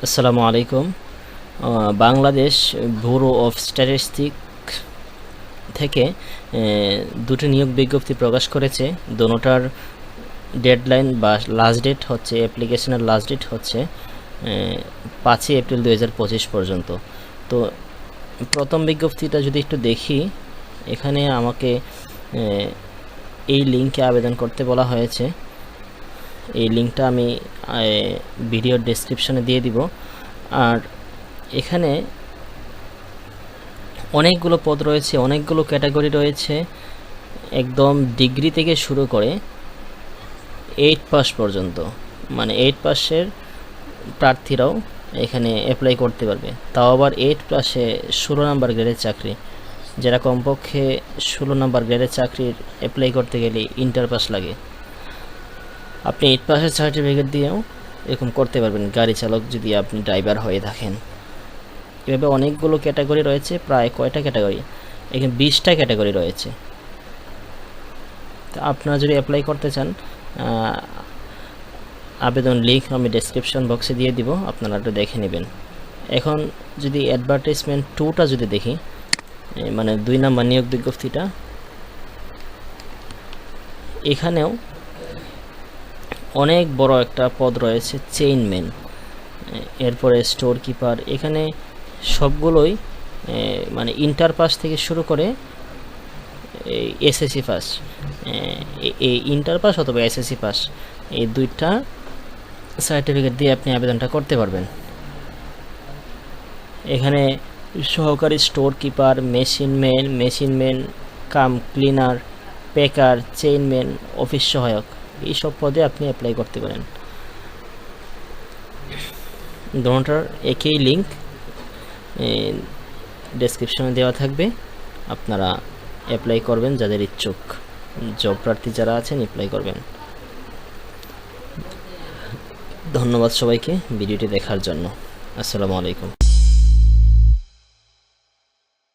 আসসালামু আলাইকুম। Bangladesh bureau of statistic থেকে দুটি নিয়োগ বিজ্ঞপ্তি প্রকাশ করেছে। দোনোটার ডেডলাইন বা লাস্ট ডেট হচ্ছে, অ্যাপ্লিকেশনের লাস্ট ডেট হচ্ছে পাঁচই এপ্রিল দু হাজার পঁচিশ পর্যন্ত। তো প্রথম বিজ্ঞপ্তিটা যদি একটু দেখি, এখানে আমাকে এই লিঙ্কে আবেদন করতে বলা হয়েছে। এই লিঙ্কটা আমি ভিডিওর ডেসক্রিপশনে দিয়ে দিব। আর এখানে অনেকগুলো পদ রয়েছে, অনেকগুলো ক্যাটাগরি রয়েছে, একদম ডিগ্রি থেকে শুরু করে এইট পাস পর্যন্ত। মানে এইট পাসের প্রার্থীরাও এখানে অ্যাপ্লাই করতে পারবে। তাও আবার এইট পাসে ষোলো নাম্বার গ্রেডের চাকরি। যারা কমপক্ষে ষোলো নাম্বার গ্রেডের চাকরির অ্যাপ্লাই করতে গেলে ইন্টার পাস লাগে। আপনি এইট পাসের সার্টিফিকেট দিয়েও এরকম করতে পারবেন। গাড়ি চালক যদি আপনি ড্রাইভার হয়ে থাকেন। এভাবে অনেকগুলো ক্যাটাগরি রয়েছে, প্রায় কয়টা ক্যাটাগরি এখানে বিশটা ক্যাটাগরি রয়েছে। তো আপনারা যদি অ্যাপ্লাই করতে চান আবেদন লিঙ্ক আমি ডেসক্রিপশন বক্সে দিয়ে দিব, আপনারা একটু দেখে নেবেন। এখন যদি অ্যাডভার্টাইজমেন্ট টুটা যদি দেখি মানে দুই নাম্বার নিয়োগ বিজ্ঞপ্তিটা, এখানেও অনেক বড় একটা পদ রয়েছে চেইনম্যান এরপরে স্টোর কিপার এখানে সবগুলোই মানে ইন্টার পাস থেকে শুরু করে এসএসসি পাস এই ইন্টার পাস অথবা এসএসসি পাস এই দুইটা সার্টিফিকেট দিয়ে আপনি আবেদনটা করতে পারবেন। এখানে সহকারী store keeper machineman machineman cum cleaner packer chainman office সহায়ক। এইসব পদে আপনি অ্যাপ্লাই করতে পারেন। দোনোটার একই লিঙ্ক ডেসক্রিপশনে দেওয়া থাকবে। আপনারা অ্যাপ্লাই করবেন যাদের ইচ্ছুক। জব প্রার্থী যারা আছেন অ্যাপ্লাই করবেন। ধন্যবাদ সবাইকে ভিডিওটি দেখার জন্য। আসসালামু আলাইকুম।